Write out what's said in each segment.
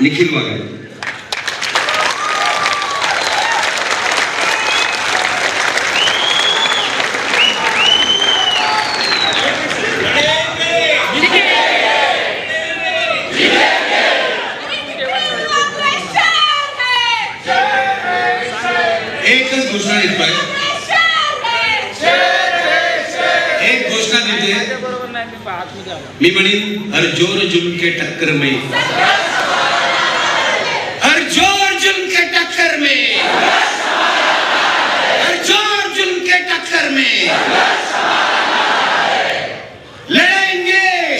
निखिल वाघळे एकच घोषणा मी म्हणीन हर जोर जुल्म के टक्कर में हर जोर जुल्म के टक्कर में हर जोर जुल्म के टक्कर में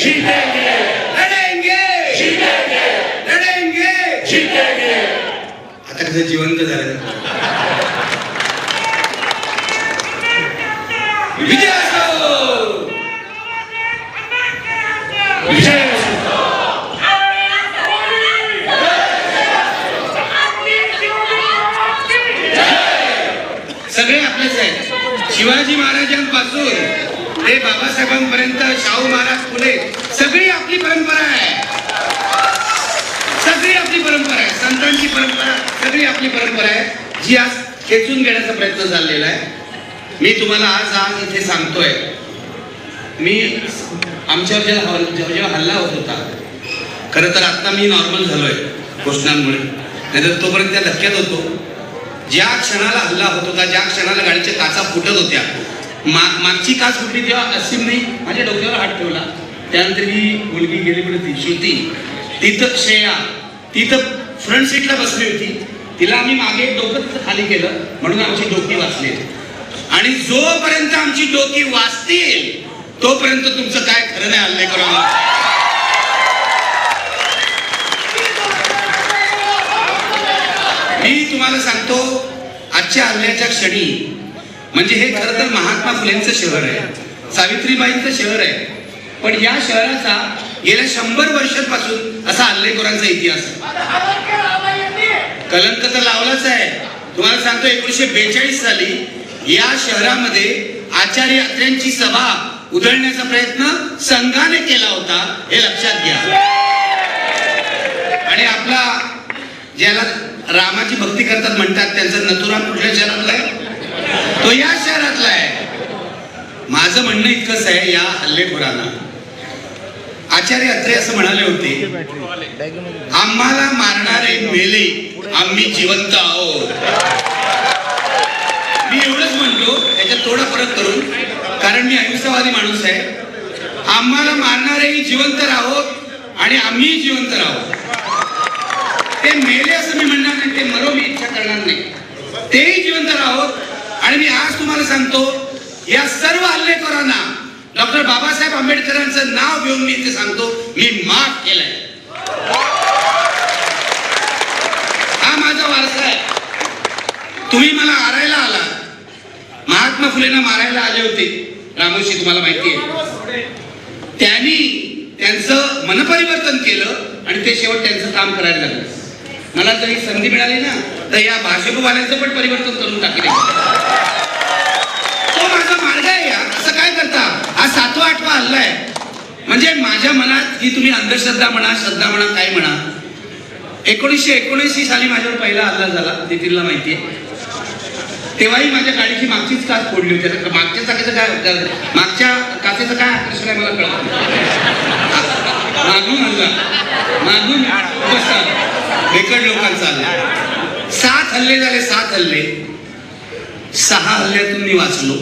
लड़ेंगे लड़ेंगे लड़ेंगे आता कसं जिवंत झालं विजय असो। विजय सगळे आपलेच आहेत. शिवाजी महाराजांपासून ते बाबासाहेबांपर्यंत शाहू महाराज पुणे. सगळी आपली परंपरा आहे. सगळी आपली परंपरा आहे. संतांची परंपरा सगळी आपली परंपरा आहे. जी आज खेचून घेण्याचा प्रयत्न चाललेला आहे. मी तुम्हाला आज आज इथे सांगतोय. मी आमच्यावर जेव्हा जेव्हा जेव्हा हल्ला होत होता खरं तर आता मी नॉर्मल झालोय घोषणांमुळे. नाहीतर तोपर्यंत त्या धक्क्यात होतो. ज्या क्षणाला हल्ला होत होता ज्या क्षणाला गाडीच्या काचा फुटत होत्या मा- मागची काच फुटली तेव्हा असीमने माझ्या डोक्यावर हात ठेवला. त्यानंतर ही मुलगी गेली पण ती श्रुती. तिथं श्रेया तिथं फ्रंट सीटला बसली होती. तिला आम्ही मागे डोकं तिथं खाली केलं म्हणून आमची डोकी वाचली. आणि जोपर्यंत आमची डोकी वाचतील तोपर्यंत तुमचं काय खरं नाही हल्ले करून. मी तुम्हाला सांगतो आजच्या हल्ल्याच्या क्षणी म्हणजे हे खरं तर महात्मा फुलेंचं शहर आहे. सावित्रीबाईंचं शहर आहे. पण या शहराचा गेल्या शंभर वर्षांपासून असा हल्लेखोरांचा इतिहास कलंक तर लावलाच आहे. तुम्हाला सांगतो एकोणीशे बेचाळीस साली या शहरामध्ये आचार्य यात्र्यांची सभा उधळण्याचा प्रयत्न संघाने केला होता हे लक्षात घ्या. आणि आपला ज्याला रामाची भक्ती करतात म्हणतात त्यांचा नथुराम कुठल्या शहरातला आहे? तो या शहरातला आहे. माझं म्हणणं इतकंच आहे या हल्लेखोरांना. आचार्य अत्रे असं म्हणाले होते आम्हाला मारणारे मेले आम्ही जिवंत आहोत. मी एवढंच म्हणतो याच्यात थोडा फरक करून कारण मी अहिंसावादी माणूस आहे. आम्हाला मारणारेही जिवंत राहोत आणि आम्ही जिवंत राहोत. ते मेले असं मी म्हणणार नाही ते मरो मी इच्छा करणार नाही. तेही जिवंत राहोत आणि मी आज तुम्हाला सांगतो या सर्व हल्लेखोरांना डॉक्टर बाबासाहेब आंबेडकरांचं नाव घेऊन मी इथे सांगतो मी माफ केलंय. हा माझा वारसा आहे. तुम्ही मला आरायला आला महात्मा फुलेंना मारायला आले होते. रामोशी तुम्हाला माहिती आहे. त्यांनी त्यांचं मनपरिवर्तन केलं आणि ते शेवट त्यांचं काम करायला लागलं. मला जरी संधी मिळाली ना तर या भाजपवाल्यांचं पण परिवर्तन करून टाकले. मार्ग आहे यार असं काय करता? हा सातवा आठवा हल्ला आहे. म्हणजे माझ्या मनात ही तुम्ही अंधश्रद्धा म्हणा श्रद्धा म्हणा काय म्हणा एकोणीसशे एकोणऐंशी साली माझ्यावर पहिला हल्ला झाला नितीनला माहिती आहे तेव्हाही माझ्या गाडीची मागचीच काच फोडली होती. मागच्या चाकाचं काय मागच्या काचेचं काय आकर्षण आहे मला कळत मागून हल्ला. मागून बेकड लोकांचा हल्ला. सात हल्ले झाले सात हल्ले. सहा हल्ल्यातून मी वाचलो.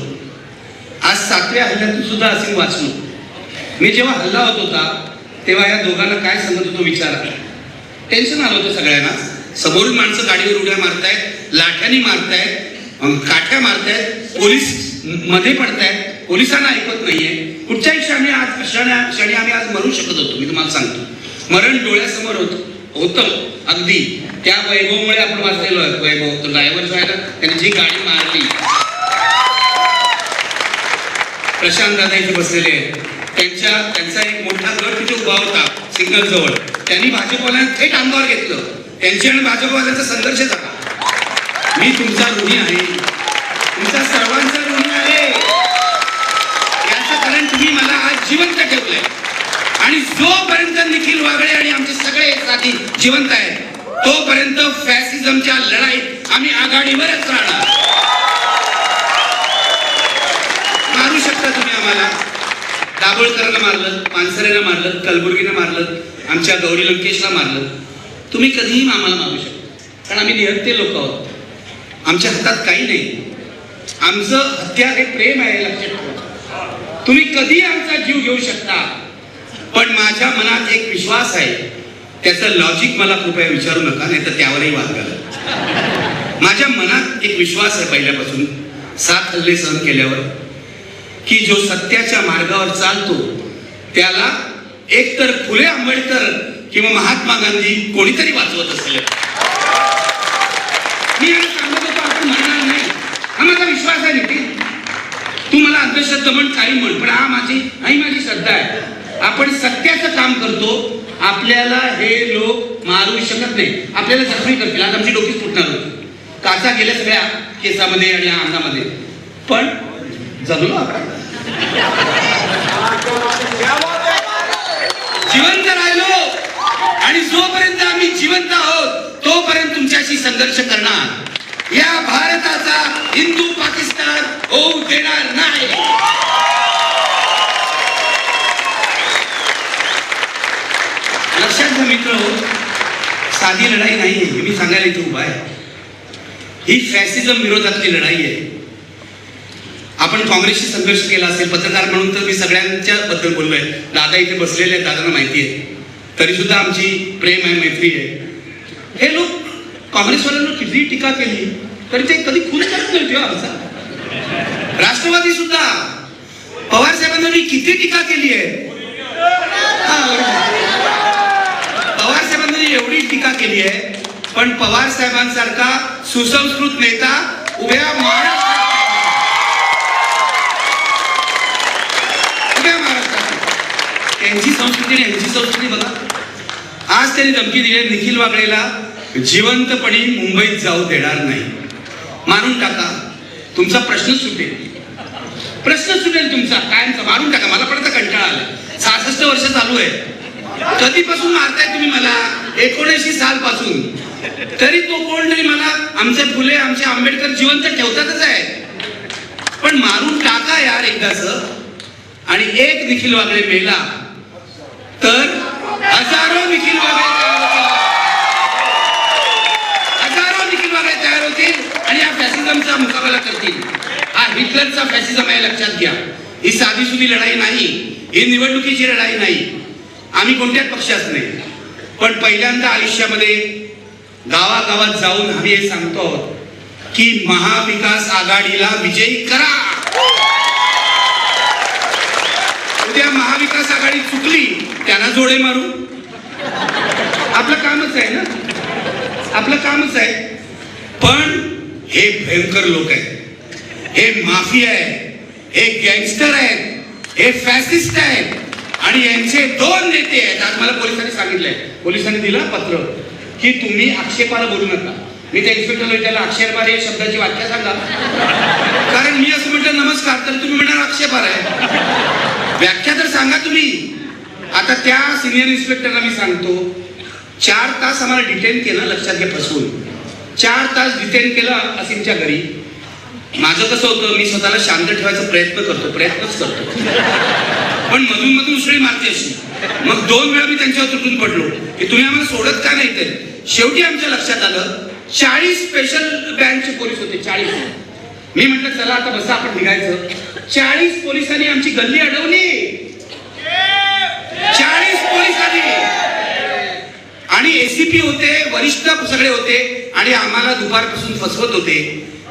आज सातव्या हल्ल्यातून सुद्धा असेल वाचलो. मी जेव्हा हल्ला होत होता तेव्हा या दोघांना काय समजत होतो विचारा. टेन्शन आलं होतं सगळ्यांना. समोरून माणसं गाडीवर उड्या मारतायत लाठ्यानी मारतायत काठ्या मारतायत पोलीसमध्ये पडतायत पोलिसांना ऐकत नाहीये. कुठच्याही क्षणी आज क्षणी क्षणी आम्ही आज मरू शकत होतो मी तुम्हाला सांगतो. मरण डोळ्यासमोर होतं होतं अगदी. त्या वैभवमुळे आपण वाचलेलो आहे. वैभव तो ड्रायव्हर जो आहे ना त्याने जी गाडी मारली प्रशांत दादा इथे बसलेले आहेत. त्यांच्या त्यांचा एक मोठा गट तिथे उभा होता सिग्नल जवळ त्यांनी भाजपवाल्यांना थेट अंगावर घेतलं. त्यांची आणि भाजपवाल्यांचा संघर्ष झाला. मी तुमचा ऋणी आहे. तुमचा सर्वांचा ऋणी आहे. याचं कारण तुम्ही मला आज जिवंत ठेवलंय. आणि जोपर्यंत निखिल वागळे आणि आमचे सगळे साथी जिवंत आहेत तोपर्यंत फॅसिझमच्या लढाईत आम्ही आघाडीवरच राहणार. शकता आम्हाला दाभोळकरांना मारलं पानसरेला मारलं कलबुर्गीनं मारलं आमच्या गौरी लंकेशला मारलं. तुम्ही कधीही आम्हाला मारू शकता. कारण आम्ही निहत्ते लोक आहोत. आमच्या हातात काही नाही. आमचं हत्यार हे प्रेम आहे लक्षात ठेवा. तुम्ही कधी आमचा जीव घेऊ शकता. पण माझ्या मनात एक विश्वास आहे. त्याचं लॉजिक मला कृपया विचारू नका नाही तर त्यावरही वाद घाला. माझ्या मनात एक विश्वास आहे पहिल्यापासून. सात हल्ले सहन केल्यावर. की जो सत्याच्या मार्गावर चालतो त्याला एकतर फुले आंबेडकर किंवा महात्मा गांधी कोणीतरी वाचवत असेल. मी सांगत होतो आपण म्हणणार नाही. हा माझा विश्वास आहे नितीन तू मला अंधश्रद्धा म्हण काही म्हण पण हा माझी आई माझी श्रद्धा आहे. आपण सत्याचं काम करतो आपल्याला हे लोक मारू शकत नाही. आपल्याला जखमी करतील. आज आमची डोकीच फुटणार होती. काचा गेल्या सगळ्या केसामध्ये आणि अंगामध्ये. पण जगलो आपण. जिवंत राहिलो आणि जोपर्यंत आम्ही जिवंत आहोत तोपर्यंत तुमच्याशी संघर्ष करणार. या भारताचा हिंदू पाकिस्तान होऊ देणार नाही. लक्षात घ्या मित्र साधी लढाई नाही आहे मी सांगायला इथे उभा आहे. ही फॅसिझम विरोधातली लढाई आहे. आपण काँग्रेसशी संघर्ष केला असेल पत्रकार म्हणून तर मी सगळ्यांच्या बद्दल बोललोय. दादा इथे बसलेले आहेत दादांना माहिती आहे. तरी सुद्धा आमची प्रेम आहे मैत्री आहे. हे लोक काँग्रेसवाल्यांना किती टीका केली तरी ते कधी खून करत नव्हते हो, आमचा. राष्ट्रवादी सुद्धा पवार साहेबांना मी किती टीका केली आहे? पवार साहेबांनी एवढी टीका केली आहे पण पवार साहेबांसारखा सुसंस्कृत नेता उभ्या महाराष्ट्र उभ्या महाराष्ट्रात त्यांची संस्कृती आणि संस्कृती बघा. आज त्यांनी धमकी दिली निखिल वागळेला जिवंतपणी मुंबईत जाऊ देणार नाही. मारून टाका. तुमचा प्रश्न सुटेल. प्रश्न सुटेल तुमचा. कायमचा. मारून टाका. मला पण कंटाळा आला सहासष्ट वर्ष चालू आहे. कधीपासून मारताय तुम्ही मला? एकोणऐंशी साल पासून तरी तो कोण तरी मला? आमचे फुले आमचे आंबेडकर जिवंत ठेवतातच आहे. पण मारून टाका यार एकदाच. आणि एक निखिल वागळे मेला. तर हजारो निखिल वागळे तयार होतील. हजारो निखिल वागळे तयार होतील आणि या फॅसिझमचा मुकाबला करतील. हा हिटलरचा फॅसिझम आहे लक्षात घ्या. ही साधी सुधी लढाई नाही ही निवडणुकीची लढाई नाही. आम्ही कोणत्याच पक्षात नाही. पण पहिल्यांदा आयुष्यामध्ये गावागावात जाऊन आम्ही हे सांगतो की महाविकास आघाडीला विजयी करा. उद्या महाविकास आघाडी चुकली त्यांना जोडे मारू. आपलं कामच आहे ना? आपलं कामच आहे. पण हे भयंकर लोक आहेत. हे माफिया आहेत. हे गँगस्टर आहेत. हे फॅसिस्ट आहेत. आणि यांचे दोन नेते आहेत. आज मला पोलिसांनी सांगितलंय. पोलिसांनी दिलं पत्र की तुम्ही आक्षेपाला बोलू नका. मी त्या इन्स्पेक्टरला विचारलं आक्षेपाला या शब्दाची व्याख्या सांगा. कारण मी असं नमस्कार तर तुम्ही म्हणणार आक्षेपार आहे. व्याख्या तर सांगा तुम्ही. आता त्या सिनियर इन्स्पेक्टरला मी सांगतो चार तास आम्हाला डिटेन केलं लक्षात घ्या फसवून. चार तास डिटेन केलं असीमच्या घरी. माझं कसं होतं मी स्वतःला शांत ठेवायचा प्रयत्न करतो प्रयत्नच करतो. पण मधून मधून उसळी मारते अशी. मग दोन वेळा मी त्यांच्यावर तुटून पडलो. की तुम्ही आम्हाला सोडत का नाही ते? शेवटी आमच्या लक्षात आलं चाळीस स्पेशल बँकचे पोलीस होते चाळीस. मी म्हटलं चला आता बसा आपण निघायचं. चाळीस पोलिसांनी आमची गल्ली अडवली. चाळीस पोलिसांनी. आणि एसीपी होते वरिष्ठ सगळे होते आणि आम्हाला दुपारपासून फसवत होते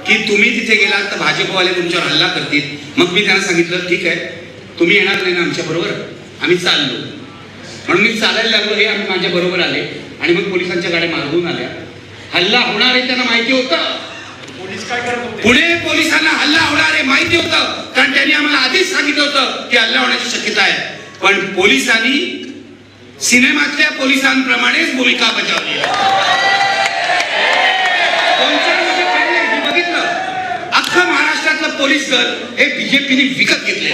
की तुम्ही तिथे गेलात तर भाजपवाले तुमच्यावर हल्ला करतील. मग मी त्यांना सांगितलं ठीक आहे तुम्ही येणार नाही ना आमच्या बरोबर? आम्ही चाललो. म्हणून मी चालायला लागलो हे आम्ही माझ्या बरोबर आले आणि मग पोलिसांच्या गाड्या मागून आल्या. हल्ला होणार आहे त्यांना माहिती होतं. पुणे पोलिसांना हल्ला होणार आहे माहिती होतं. कारण त्यांनी आम्हाला आधीच सांगितलं होतं की हल्ला होण्याची शक्यता आहे. पण पोलिसांनी सिनेमातल्या पोलिसांप्रमाणेच भूमिका बजावली बघितलं. अख्खं महाराष्ट्रातलं पोलीस दल हे बीजेपीने विकत घेतले.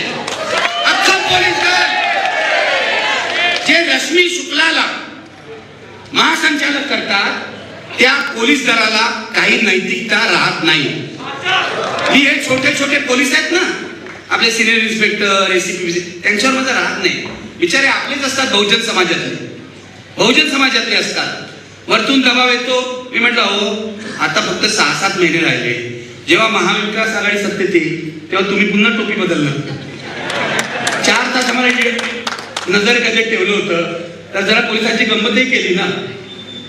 अख्खं पोलीस दल. जे रश्मी शुक्लाला महासंचालक करतात त्या पोलीस दलाला काही नैतिकता राहत नाही. ही हे छोटे छोटे पोलीस आहेत ना आपले सिनियर इन्स्पेक्टर एसीपी त्यांच्यावर माझं राहत नाही. बिचारे आपलेच असतात बहुजन समाजातले. बहुजन समाजातले असतात. वरतून दबाव येतो. मी म्हटलं हो आता फक्त सहा सात महिने राहिले. जेव्हा महाविकास आघाडी सत्तेत येईल तेव्हा तुम्ही पुन्हा टोपी बदलणार. चार तास आम्हाला नजर कधी ठेवलं होतं. तर जरा पोलिसांची गंमतही केली ना.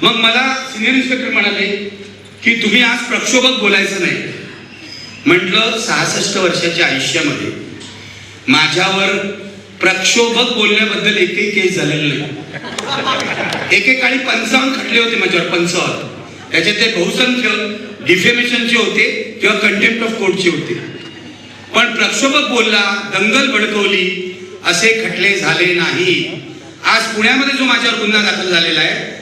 मग मला सिनियर इन्स्पेक्टर म्हणाले की तुम्ही आज प्रक्षोभक बोलायचं नाही. म्हटलं सहासष्ट वर्षाच्या आयुष्यामध्ये माझ्यावर प्रक्षोभक बोलण्याबद्दल एकही केस झालेलं नाही. एकेकाळी पंचावन्न खटले होते माझ्यावर पंचावन्न. त्याच्यात ते बहुसंख्य डिफेमेशनचे होते किंवा कंटेम्प्ट ऑफ कोर्टचे होते. पण प्रक्षोभक बोलला दंगल भडकवली असे खटले झाले नाही. आज पुण्यामध्ये जो माझ्यावर गुन्हा दाखल झालेला आहे